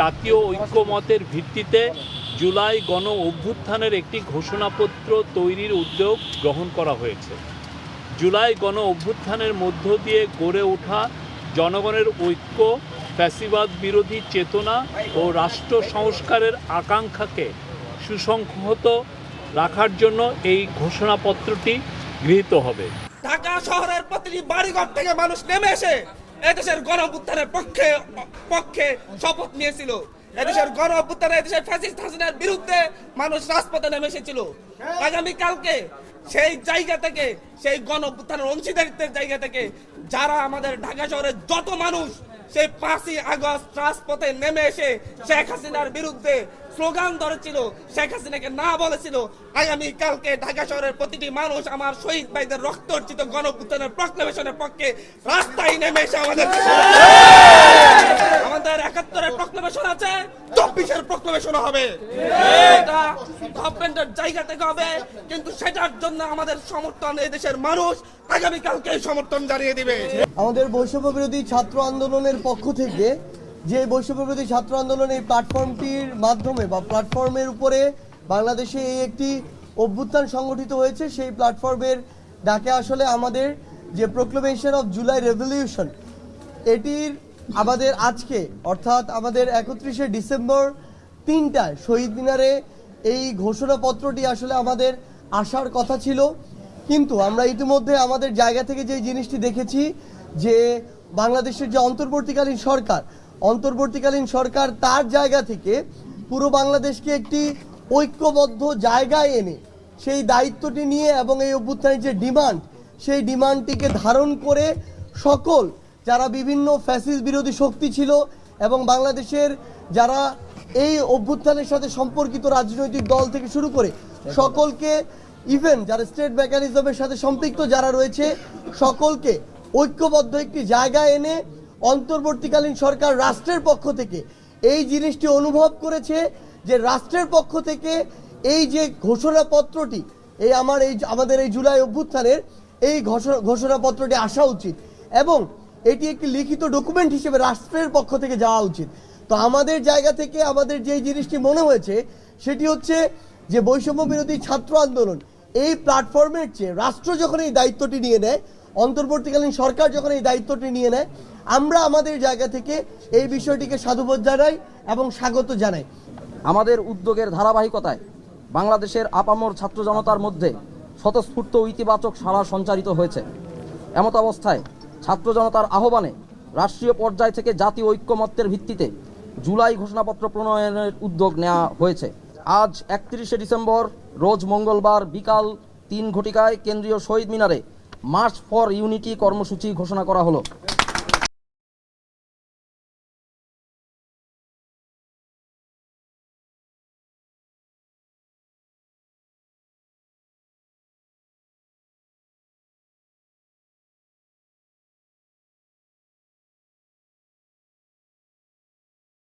জাতীয় ঐক্যমতের ভিত্তিতে জুলাই গণ অভ্যুত্থানের একটি ঘোষণাপত্র তৈরির উদ্যোগ গ্রহণ করা হয়েছে। জুলাই গণ অভ্যুত্থানের মধ্য দিয়ে গড়ে ওঠা জনগণের ঐক্য, ফ্যাসিবাদ বিরোধী চেতনা ও রাষ্ট্র সংস্কারের আকাঙ্ক্ষাকে সুসংহত রাখার জন্য এই ঘোষণাপত্রটি গৃহীত হবে। ঢাকা শহরের প্রতিটি বাড়িঘর থেকে মানুষ নেমে এসে এদেশের গণ পক্ষে পক্ষে শপথ নিয়েছিল। এদেশের গণ অভ্যুত্থানে এদেশের ফ্যাসিস্ট হাসিনার বিরুদ্ধে মানুষ রাজপথে নেমে এসেছিল। আগামী কালকে সেই জায়গা থেকে, সেই গণ অভ্যুত্থানের অংশীদারিত্বের জায়গা থেকে যারা আমাদের ঢাকা শহরের যত মানুষ সেই পাঁচই আগস্ট রাজপথে নেমে এসে শেখ হাসিনার বিরুদ্ধে স্লোগান ধরেছিল। শেখ হাসিনাকে না বলেছিল আগামী কালকে ঢাকা শহরের প্রতিটি মানুষ আমার শহীদ ভাইদের রক্ত অর্জিত গণপুত্রের প্রক্লেমেশনের পক্ষে রাস্তায় নেমে এসে আমাদের আমাদের একাত্তরের প্রক্লেমেশন আছে চব্বিশের প্রক্লেমেশন হবে। এটা গভর্নমেন্টের জায়গা থেকে হবে কিন্তু সেটার জন্য আমাদের সমর্থন এই দেশের মানুষ আগামী কালকে সমর্থন জানিয়ে দিবে। আমাদের বৈষম্য বিরোধী ছাত্র আন্দোলনের পক্ষ থেকে যে বৈষম্য বিরোধী ছাত্র আন্দোলন এই প্ল্যাটফর্মটির মাধ্যমে বা প্ল্যাটফর্মের উপরে বাংলাদেশে এই একটি অভ্যুত্থান সংগঠিত হয়েছে সেই প্ল্যাটফর্মের ডাকে আসলে আমাদের যে প্রোক্লেমেশন অফ জুলাই রেভলিউশন এটির আমাদের আজকে অর্থাৎ আমাদের একত্রিশে ডিসেম্বর তিনটায় শহীদ মিনারে এই ঘোষণাপত্রটি আসলে আমাদের আসার কথা ছিল। কিন্তু আমরা ইতিমধ্যে আমাদের জায়গা থেকে যে জিনিসটি দেখেছি যে বাংলাদেশের যে অন্তর্বর্তীকালীন সরকার অন্তর্বর্তীকালীন সরকার তার জায়গা থেকে পুরো বাংলাদেশকে একটি ঐক্যবদ্ধ জায়গায় এনে সেই দায়িত্বটি নিয়ে এবং এই অভ্যুত্থানের যে ডিমান্ড, সেই ডিমান্ডটিকে ধারণ করে সকল যারা বিভিন্ন ফ্যাসিস বিরোধী শক্তি ছিল এবং বাংলাদেশের যারা এই অভ্যুত্থানের সাথে সম্পর্কিত রাজনৈতিক দল থেকে শুরু করে সকলকে ইভেন যারা স্টেট মেকানিজমের সাথে সম্পৃক্ত যারা রয়েছে, সকলকে ঐক্যবদ্ধ একটি জায়গায় এনে অন্তর্বর্তীকালীন সরকার রাষ্ট্রের পক্ষ থেকে এই জিনিসটি অনুভব করেছে যে রাষ্ট্রের পক্ষ থেকে এই যে ঘোষণাপত্রটি, এই আমার এই আমাদের এই জুলাই অভ্যুত্থানের এই ঘোষণা ঘোষণাপত্রটি আসা উচিত এবং এটি একটি লিখিত ডকুমেন্ট হিসেবে রাষ্ট্রের পক্ষ থেকে যাওয়া উচিত। তো আমাদের জায়গা থেকে আমাদের যে জিনিসটি মনে হয়েছে, সেটি হচ্ছে যে বৈষম্য বিরোধী ছাত্র আন্দোলন, এই প্ল্যাটফর্মের চেয়ে রাষ্ট্র যখন এই দায়িত্বটি নিয়ে নেয়, অন্তর্বর্তীকালীন সরকার যখন এই দায়িত্বটি নিয়ে নেয়, আমরা আমাদের জায়গা থেকে এই বিষয়টিকে সাধুবোধ জানাই এবং স্বাগত জানাই। আমাদের উদ্যোগের ধারাবাহিকতায় বাংলাদেশের আপামর ছাত্র জনতার মধ্যে স্বতঃস্ফূর্ত ইতিবাচক সাড়া সঞ্চারিত হয়েছে। এমত অবস্থায় ছাত্র জনতার আহ্বানে রাষ্ট্রীয় পর্যায় থেকে জাতীয় ঐক্যমত্যের ভিত্তিতে জুলাই ঘোষণাপত্র প্রণয়নের উদ্যোগ নেওয়া হয়েছে। আজ একত্রিশে ডিসেম্বর, রোজ মঙ্গলবার বিকাল তিন ঘটিকায় কেন্দ্রীয় শহীদ মিনারে মার্চ ফর ইউনিটি কর্মসূচি ঘোষণা করা হলো।